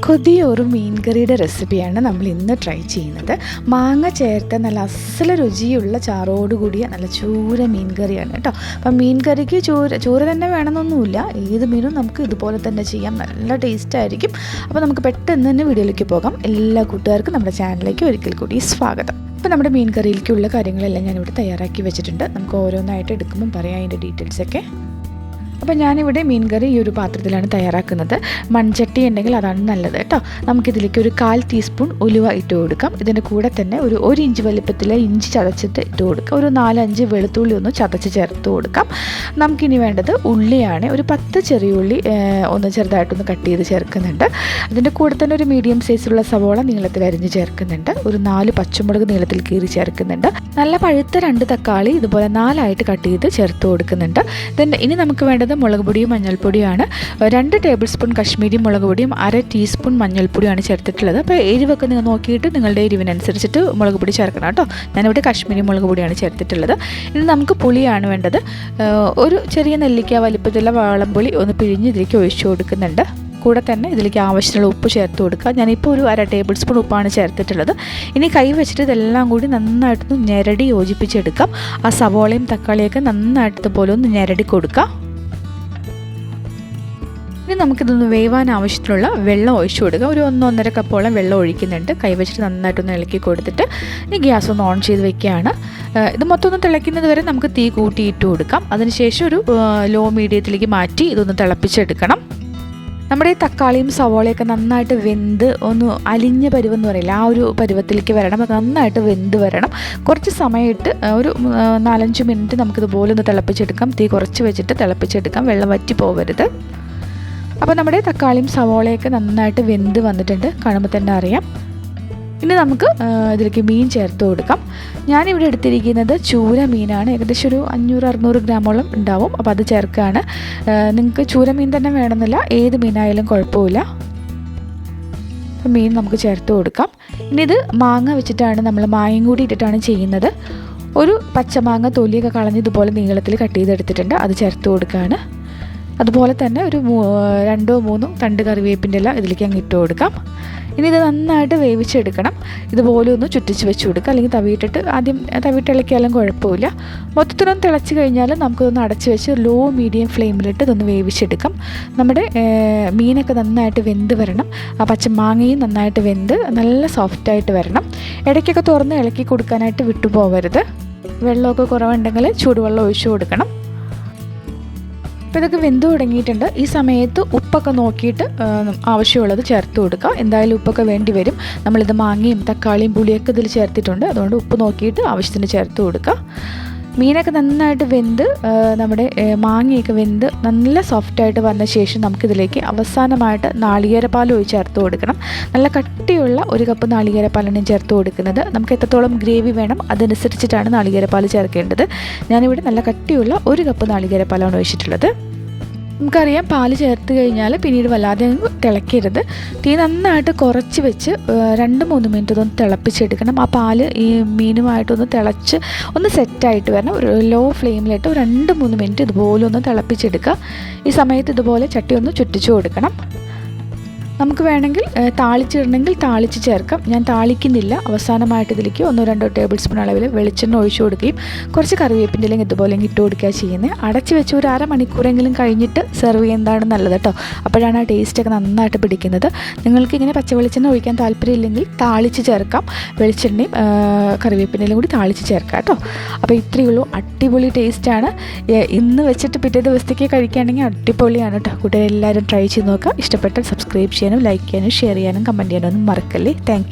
കൊതിയൊരു മീൻ കറിയുടെ റെസിപ്പിയാണ് നമ്മൾ ഇന്ന് ട്രൈ ചെയ്യുന്നത്. മാങ്ങ ചേർത്ത നല്ല അസല രുചിയുള്ള ചാറോട് കൂടിയ നല്ല ചൂര മീൻ കറിയാണ് കേട്ടോ. അപ്പം മീൻ കറിക്ക് ചൂര ചൂര തന്നെ വേണമെന്നൊന്നുമില്ല. ഏത് മീനും നമുക്ക് ഇതുപോലെ തന്നെ ചെയ്യാം. നല്ല ടേസ്റ്റ് ആയിരിക്കും. അപ്പോൾ നമുക്ക് പെട്ടെന്ന് തന്നെ വീഡിയോയിലേക്ക് പോകാം. എല്ലാ കൂട്ടുകാർക്കും നമ്മുടെ ചാനലിലേക്ക് ഒരിക്കൽ കൂടി സ്വാഗതം. അപ്പോൾ നമ്മുടെ മീൻ കറിയിലേക്കുള്ള കാര്യങ്ങളെല്ലാം ഞാനിവിടെ തയ്യാറാക്കി വെച്ചിട്ടുണ്ട്. നമുക്ക് ഓരോന്നായിട്ട് എടുക്കുമ്പം പറയാം അതിന്റെ ഡീറ്റെയിൽസൊക്കെ അപ്പോൾ ഞാനിവിടെ മീൻ കറി ഈ ഒരു പാത്രത്തിലാണ് തയ്യാറാക്കുന്നത്. മൺചട്ടി ഉണ്ടെങ്കിൽ അതാണ് നല്ലത് കേട്ടോ. നമുക്കിതിലേക്ക് ഒരു കാൽ ടീസ്പൂൺ ഉലുവ ഇട്ട് കൊടുക്കാം. ഇതിന്റെ കൂടെ തന്നെ ഒരു ഒരു ഇഞ്ച് വലിപ്പത്തിൽ ഇഞ്ചി ചതച്ചിട്ട് ഇട്ട് കൊടുക്കാം. ഒരു നാലഞ്ച് വെളുത്തുള്ളി ഒന്ന് ചതച്ച് ചേർത്ത് കൊടുക്കാം. നമുക്കിനി വേണ്ടത് ഉള്ളിയാണ്. ഒരു പത്ത് ചെറിയ ഉള്ളി ഒന്ന് ചെറുതായിട്ടൊന്ന് കട്ട് ചെയ്ത് ചേർക്കുന്നുണ്ട്. അതിന്റെ കൂടെ തന്നെ ഒരു മീഡിയം സൈസിലുള്ള സവോള നീളത്തിൽ അരിഞ്ഞ് ചേർക്കുന്നുണ്ട്. ഒരു നാല് പച്ചമുളക് നീളത്തിൽ കീറി ചേർക്കുന്നുണ്ട്. നല്ല പഴുത്ത രണ്ട് തക്കാളി ഇതുപോലെ നാലായിട്ട് കട്ട് ചെയ്ത് ചേർത്ത് കൊടുക്കുന്നുണ്ട്. ദെൻ ഇനി നമുക്ക് വേണ്ടത് മുളക് പൊടിയും മഞ്ഞൾപ്പൊടിയുമാണ്. രണ്ട് ടേബിൾ സ്പൂൺ കശ്മീരി മുളക് പൊടിയും അര ടീസ്പൂൺ മഞ്ഞൾപ്പൊടിയാണ് ചേർത്തിട്ടുള്ളത്. അപ്പോൾ എരിവൊക്കെ നിങ്ങൾ നോക്കിയിട്ട് നിങ്ങളുടെ എരിവിനനുസരിച്ചിട്ട് മുളക് പൊടി ചേർക്കണം കേട്ടോ. ഞാനിവിടെ കശ്മീരി മുളക് പൊടിയാണ് ചേർത്തിട്ടുള്ളത്. ഇനി നമുക്ക് പുളിയാണ് വേണ്ടത്. ഒരു ചെറിയ നെല്ലിക്ക വലിപ്പത്തിലുള്ള വാളംപുളി ഒന്ന് പിഴിഞ്ഞ് ഇതിലേക്ക് ഒഴിച്ചു കൊടുക്കുന്നുണ്ട്. കൂടെ തന്നെ ഇതിലേക്ക് ആവശ്യമുള്ള ഉപ്പ് ചേർത്ത് കൊടുക്കുക. ഞാനിപ്പോൾ ഒരു അര ടേബിൾ സ്പൂൺ ഉപ്പാണ് ചേർത്തിട്ടുള്ളത്. ഇനി കൈ വെച്ചിട്ട് ഇതെല്ലാം കൂടി നന്നായിട്ടൊന്ന് ഞെരടി യോജിപ്പിച്ചെടുക്കാം. ആ സവോളയും തക്കാളിയൊക്കെ നന്നായിട്ട് ഇതുപോലെ ഒന്ന് ഞെരടി കൊടുക്കാം. നമുക്കിതൊന്ന് വേവാൻ ആവശ്യത്തിനുള്ള വെള്ളം ഒഴിച്ചു കൊടുക്കുക. ഒരു ഒന്നൊന്നര കപ്പോളം വെള്ളം ഒഴിക്കുന്നുണ്ട്. കൈവച്ചിട്ട് നന്നായിട്ടൊന്ന് ഇളക്കി കൊടുത്തിട്ട് ഇനി ഗ്യാസ് ഒന്ന് ഓൺ ചെയ്ത് വെക്കുകയാണ്. ഇത് മൊത്തം ഒന്ന് തിളയ്ക്കുന്നത് വരെ നമുക്ക് തീ കൂട്ടിയിട്ട് കൊടുക്കാം. അതിനുശേഷം ഒരു ലോ മീഡിയത്തിലേക്ക് മാറ്റി ഇതൊന്ന് തിളപ്പിച്ചെടുക്കണം. നമ്മുടെ ഈ തക്കാളിയും സവോളയൊക്കെ നന്നായിട്ട് വെന്ത് ഒന്ന് അലിഞ്ഞ പരുവെന്ന് പറയില്ല ആ ഒരു പരുവത്തിലേക്ക് വരണം. അത് നന്നായിട്ട് വെന്ത് വരണം. കുറച്ച് സമയമിട്ട് ഒരു നാലഞ്ച് മിനിറ്റ് നമുക്കിതുപോലെ ഒന്ന് തിളപ്പിച്ചെടുക്കാം. തീ കുറച്ച് വെച്ചിട്ട് തിളപ്പിച്ചെടുക്കാം. വെള്ളം വറ്റി പോകരുത് അപ്പോൾ നമ്മുടെ തക്കാളിയും സവോളയൊക്കെ നന്നായിട്ട് വെന്ത് വന്നിട്ടുണ്ട്. കാണുമ്പോൾ തന്നെ അറിയാം. ഇനി നമുക്ക് ഇതിലേക്ക് മീൻ ചേർത്ത് കൊടുക്കാം. ഞാനിവിടെ എടുത്തിരിക്കുന്നത് ചൂര മീനാണ് ഏകദേശം ഒരു അഞ്ഞൂറ് അറുന്നൂറ് ഗ്രാമോളം ഉണ്ടാവും. അപ്പോൾ അത് ചേർക്കുകയാണ് നിങ്ങൾക്ക് ചൂര മീൻ തന്നെ വേണമെന്നില്ല. ഏത് മീനായാലും കുഴപ്പമില്ല. മീൻ നമുക്ക് ചേർത്ത് കൊടുക്കാം. ഇനി ഇത് മാങ്ങ വെച്ചിട്ടാണ് നമ്മൾ മായം കൂടി ഇട്ടിട്ടാണ് ചെയ്യുന്നത്. ഒരു പച്ചമാങ്ങ തൊലിയൊക്കെ കളഞ്ഞ് ഇതുപോലെ നീളത്തിൽ കട്ട് ചെയ്തെടുത്തിട്ടുണ്ട്. അത് ചേർത്ത് കൊടുക്കുകയാണ് അതുപോലെ തന്നെ ഒരു രണ്ടോ മൂന്നോ തണ്ട് കറിവേപ്പിന്റെ എല്ലാം ഇതിലേക്ക് അങ്ങ് ഇട്ട് കൊടുക്കാം. ഇനി ഇത് നന്നായിട്ട് വേവിച്ചെടുക്കണം. ഇതുപോലെ ഒന്ന് ചുറ്റിച്ച് വെച്ച് കൊടുക്കുക. അല്ലെങ്കിൽ തവിയിട്ടിട്ട് ആദ്യം തവിയിട്ട് ഇളക്കിയാലും കുഴപ്പമില്ല. മൊത്തത്തിലൊന്ന് തിളച്ച് കഴിഞ്ഞാൽ നമുക്കിതൊന്ന് അടച്ച് വെച്ച് ലോ മീഡിയം ഫ്ലെയിമിലിട്ട് ഇതൊന്ന് വേവിച്ചെടുക്കാം. നമ്മുടെ മീനൊക്കെ നന്നായിട്ട് വെന്ത് വരണം. ആ പച്ചമാങ്ങയും നന്നായിട്ട് വെന്ത് നല്ല സോഫ്റ്റായിട്ട് വരണം. ഇടയ്ക്കൊക്കെ തുറന്ന് ഇളക്കി കൊടുക്കാനായിട്ട് വിട്ടുപോകരുത് വെള്ളമൊക്കെ കുറവുണ്ടെങ്കിൽ ചൂടുവെള്ളം ഒഴിച്ചു കൊടുക്കണം. അപ്പോൾ ഇതൊക്കെ വെന്ത് തുടങ്ങിയിട്ടുണ്ട്. ഈ സമയത്ത് ഉപ്പൊക്കെ നോക്കിയിട്ട് ആവശ്യമുള്ളത് ചേർത്ത് കൊടുക്കുക എന്തായാലും ഉപ്പൊക്കെ വേണ്ടി വരും. നമ്മളിത് മാങ്ങയും തക്കാളിയും പുളിയൊക്കെ ഇതിൽ ചേർത്തിട്ടുണ്ട്. അതുകൊണ്ട് ഉപ്പ് നോക്കിയിട്ട് ആവശ്യത്തിന് ചേർത്ത് കൊടുക്കുക മീനൊക്കെ നന്നായിട്ട് വെന്ത് നമ്മുടെ മാങ്ങയൊക്കെ വെന്ത് നല്ല സോഫ്റ്റായിട്ട് വന്ന ശേഷം നമുക്കിതിലേക്ക് അവസാനമായിട്ട് നാളികേരപ്പാൽ ഒഴിച്ച് ചേർത്ത് കൊടുക്കണം. നല്ല കട്ടിയുള്ള ഒരു കപ്പ് നാളികേരപ്പാലാണ് ഞാൻ ചേർത്ത് കൊടുക്കുന്നത്. നമുക്ക് എത്രത്തോളം ഗ്രേവി വേണം അതനുസരിച്ചിട്ടാണ് നാളികേരപ്പാൽ ചേർക്കേണ്ടത്. ഞാനിവിടെ നല്ല കട്ടിയുള്ള ഒരു കപ്പ് നാളികേരപ്പാലാണ് ഒഴിച്ചിട്ടുള്ളത്. നമുക്കറിയാം പാൽ ചേർത്ത് കഴിഞ്ഞാൽ പിന്നീട് വല്ലാതെ തിളക്കരുത് തീ നന്നായിട്ട് കുറച്ച് വെച്ച് രണ്ട് മൂന്ന് മിനിറ്റ് ഇതൊന്ന് തിളപ്പിച്ചെടുക്കണം. ആ പാൽ ഈ മീനുമായിട്ടൊന്ന് തിളച്ച് ഒന്ന് സെറ്റായിട്ട് വരണം. ഒരു ലോ ഫ്ലെയിമിലിട്ട് രണ്ട് മൂന്ന് മിനിറ്റ് ഇതുപോലെ ഒന്ന് തിളപ്പിച്ചെടുക്കുക. ഈ സമയത്ത് ഇതുപോലെ ചട്ടി ഒന്ന് ചുറ്റിച്ചു കൊടുക്കണം. നമുക്ക് വേണമെങ്കിൽ താളിച്ചിടണമെങ്കിൽ താളിച്ച് ചേർക്കാം. ഞാൻ താളിക്കുന്നില്ല. അവസാനമായിട്ട് ഇതിലേക്ക് ഒന്നോ രണ്ടോ ടേബിൾ സ്പൂൺ അളവിൽ വെളിച്ചെണ്ണ ഒഴിച്ചു കൊടുക്കുകയും കുറച്ച് കറിവേപ്പിന്റെ അല്ലെങ്കിൽ ഇതുപോലെ ഇട്ട് കൊടുക്കുക ചെയ്യുന്നത്. അടച്ച് വെച്ച് ഒരു അരമണിക്കൂറെങ്കിലും കഴിഞ്ഞിട്ട് സെർവ് ചെയ്യുന്നതാണ് നല്ലത് കേട്ടോ. അപ്പോഴാണ് ആ ടേസ്റ്റൊക്കെ നന്നായിട്ട് പിടിക്കുന്നത്. നിങ്ങൾക്ക് ഇങ്ങനെ പച്ച വെളിച്ചെണ്ണ ഒഴിക്കാൻ താല്പര്യമില്ലെങ്കിൽ താളിച്ച് ചേർക്കാം. വെളിച്ചെണ്ണയും കറിവേപ്പിന്റെയും കൂടി താളിച്ച് ചേർക്കാം കേട്ടോ. അപ്പോൾ ഇത്രയേ ഉള്ളൂ. അടിപൊളി ടേസ്റ്റാണ് ഇന്ന് വെച്ചിട്ട് പിറ്റേ ദിവസത്തേക്ക് കഴിക്കുകയാണെങ്കിൽ അടിപൊളിയാണ് കേട്ടോ. കൂട്ടുകാരെല്ലാവരും ട്രൈ ചെയ്ത് നോക്കുക. ഇഷ്ടപ്പെട്ടാൽ സബ്സ്ക്രൈബ് ചെയ്യാനും ലൈക്ക് ചെയ്യാനും ഷെയർ ചെയ്യാനും കമന്റ് ചെയ്യാനും ഒന്നും മറക്കല്ലേ? താങ്ക്